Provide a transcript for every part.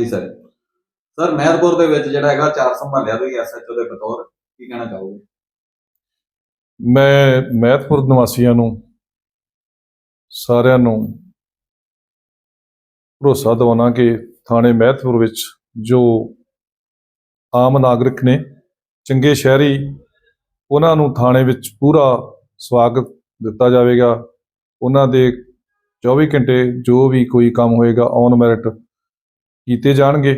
ਹਾਂਜੀ sir. Sir, ਮਹਿਰਪੁਰ ਦੇ ਵਿੱਚ ਜਿਹੜਾ ਹੈਗਾ ਚਾਰ ਸੰਭਾਲਿਆ ਤੁਸੀਂ ਐਸਐਚਓ ਦੇ ਬਤੌਰ, ਕੀ ਕਹਿਣਾ ਚਾਹੋਗੇ? ਮੈਂ ਮਹਿਤਪੁਰ ਨਿਵਾਸੀਆਂ ਨੂੰ, ਸਾਰਿਆਂ ਨੂੰ ਭਰੋਸਾ ਦਿਵਾਉਣਾ ਕਿ ਥਾਣੇ ਮਹਿਤਪੁਰ ਵਿੱਚ ਜੋ ਆਮ ਨਾਗਰਿਕ ਨੇ, ਚੰਗੇ ਸ਼ਹਿਰੀ, ਉਹਨਾਂ ਨੂੰ ਥਾਣੇ ਵਿੱਚ ਪੂਰਾ ਸਵਾਗਤ ਦਿੱਤਾ ਜਾਵੇਗਾ। ਉਹਨਾਂ ਦੇ 24 ਘੰਟੇ ਜੋ ਵੀ ਕੋਈ ਕੰਮ ਹੋਏਗਾ ਔਨ ਮੈਰਿਟ ਕੀਤੇ ਜਾਣਗੇ।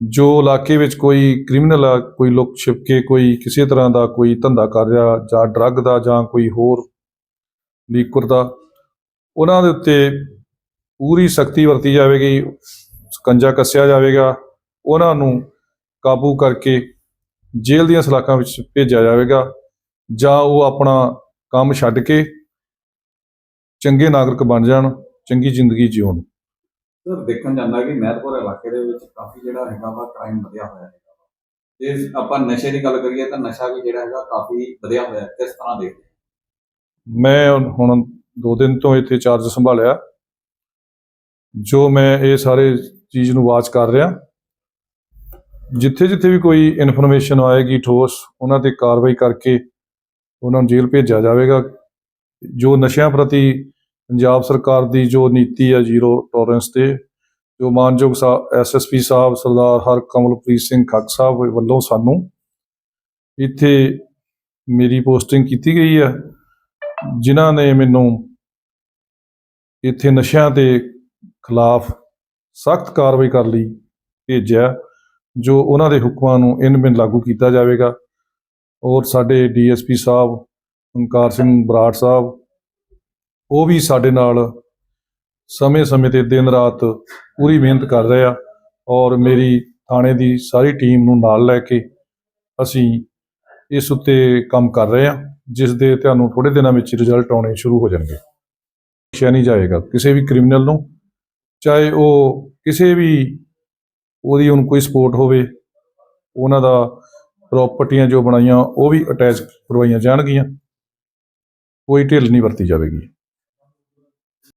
ਜੋ ਇਲਾਕੇ ਵਿੱਚ ਕੋਈ ਕ੍ਰਿਮੀਨਲ ਆ, ਕੋਈ ਲੁੱਕ ਛਿਪ ਕੇ ਕੋਈ ਕਿਸੇ ਤਰ੍ਹਾਂ ਦਾ ਕੋਈ ਧੰਦਾ ਕਰ ਰਿਹਾ ਜਾਂ ਡਰੱਗ ਦਾ ਜਾਂ ਕੋਈ ਹੋਰ ਲੀਕਰ ਦਾ, ਉਹਨਾਂ ਦੇ ਉੱਤੇ ਪੂਰੀ ਸਖਤੀ ਵਰਤੀ ਜਾਵੇਗੀ, ਸਕੰਜਾ ਕੱਸਿਆ ਜਾਵੇਗਾ, ਉਹਨਾਂ ਨੂੰ ਕਾਬੂ ਕਰਕੇ ਜੇਲ੍ਹ ਦੀਆਂ ਸਲਾਖਾਂ ਵਿੱਚ ਭੇਜਿਆ ਜਾਵੇਗਾ ਜਾਂ ਉਹ ਆਪਣਾ ਕੰਮ ਛੱਡ ਕੇ ਚੰਗੇ ਨਾਗਰਿਕ ਬਣ ਜਾਣ, ਚੰਗੀ ਜ਼ਿੰਦਗੀ ਜਿਉਣ। ਸਰ, ਦੇਖਣ ਜਾਂਦਾ ਕਿ ਮਹਿਰਪੁਰ ਇਲਾਕੇ ਦੇ ਵਿੱਚ ਕਾਫੀ ਜਿਹੜਾ ਹੈਗਾ ਵਾ ਕ੍ਰਾਈਮ ਵਧਿਆ ਹੋਇਆ ਹੈਗਾ ਵਾ। ਜੇ ਆਪਾਂ ਨਸ਼ੇ ਦੀ ਗੱਲ ਕਰੀਏ ਤਾਂ ਨਸ਼ਾ ਵੀ ਜਿਹੜਾ ਹੈਗਾ ਕਾਫੀ ਵਧਿਆ ਹੋਇਆ ਹੈ, ਕਿਸ ਤਰ੍ਹਾਂ ਦੇਖਦੇ ਮੈਂ ਹੁਣ ਦੋ ਦਿਨ ਤੋਂ ਇੱਥੇ ਚਾਰਜ ਸੰਭਾਲਿਆ। ਜੋ ਮੈਂ ਇਹ ਸਾਰੇ ਚੀਜ਼ ਨੂੰ ਵਾਚ ਕਰ ਰਿਹਾ ਜਿੱਥੇ ਜਿੱਥੇ ਵੀ ਕੋਈ ਇਨਫੋਰਮੇਸ਼ਨ ਆਏਗੀ, ਠੋਸ, ਉਹਨਾਂ ਤੇ ਕਾਰਵਾਈ ਕਰਕੇ ਉਹਨਾਂ ਨੂੰ ਜੇਲ੍ਹ ਭੇਜਿਆ ਜਾਵੇਗਾ। ਜੋ ਨਸ਼ਿਆਂ ਪ੍ਰਤੀ ਪੰਜਾਬ ਸਰਕਾਰ ਦੀ ਜੋ ਨੀਤੀ ਹੈ ਜ਼ੀਰੋ ਟੋਲਰੈਂਸ ਤੇ, ਜੋ ਮਾਨਯੋਗ ਐਸਐਸਪੀ ਸਾਹਿਬ ਸਰਦਾਰ ਹਰ ਕਮਲਪ੍ਰੀਤ ਸਿੰਘ ਖੱਕ ਸਾਹਿਬ ਵੱਲੋਂ ਸਾਨੂੰ ਇੱਥੇ ਮੇਰੀ ਪੋਸਟਿੰਗ ਕੀਤੀ ਗਈ ਹੈ, ਜਿਨ੍ਹਾਂ ਨੇ ਮੈਨੂੰ ਇੱਥੇ ਨਸ਼ਿਆਂ ਦੇ ਖਿਲਾਫ ਸਖਤ ਕਾਰਵਾਈ ਕਰਨ ਲਈ, ਭੇਜਿਆ, ਜੋ ਉਹਨਾਂ ਦੇ ਹੁਕਮਾਂ ਨੂੰ ਇਨ ਬਿਨ ਲਾਗੂ ਕੀਤਾ ਜਾਵੇਗਾ। ਔਰ ਸਾਡੇ ਡੀਐਸਪੀ ਸਾਹਿਬ ਓਂਕਾਰ ਸਿੰਘ ਬਰਾੜ ਸਾਹਿਬ ਉਹ ਵੀ ਸਾਡੇ ਨਾਲ ਸਮੇਂ-ਸਮੇਂ ਤੇ ਦਿਨ ਰਾਤ ਪੂਰੀ ਮਿਹਨਤ ਕਰ ਰਹੇ ਆ ਔਰ ਮੇਰੀ ਥਾਣੇ ਦੀ ਸਾਰੀ ਟੀਮ ਨੂੰ ਨਾਲ ਲੈ ਕੇ ਅਸੀਂ ਇਸ ਉੱਤੇ ਕੰਮ ਕਰ ਰਹੇ ਹਾਂ, ਜਿਸ ਦੇ ਤੁਹਾਨੂੰ ਥੋੜੇ ਦਿਨਾਂ ਵਿੱਚ ਰਿਜ਼ਲਟ ਆਉਣੇ ਸ਼ੁਰੂ ਹੋ ਜਾਣਗੇ। ਬਖਸ਼ਿਆ ਨਹੀਂ ਜਾਏਗਾ, ਕਿਸੇ ਵੀ ਕ੍ਰਿਮੀਨਲ ਨੂੰ, ਚਾਹੇ ਉਹ ਕਿਸੇ ਵੀ ਉਹਦੀ ਉਹਨੂੰ ਕੋਈ ਸਪੋਰਟ ਹੋਵੇ, ਉਹਨਾਂ ਦਾ ਪ੍ਰਾਪਰਟੀਆਂ ਜੋ ਬਣਾਈਆਂ, ਉਹ ਵੀ ਅਟੈਚ ਕਰਵਾਈਆਂ ਜਾਣਗੀਆਂ। ਕੋਈ ਢਿੱਲ ਨਹੀਂ ਵਰਤੀ ਜਾਵੇਗੀ।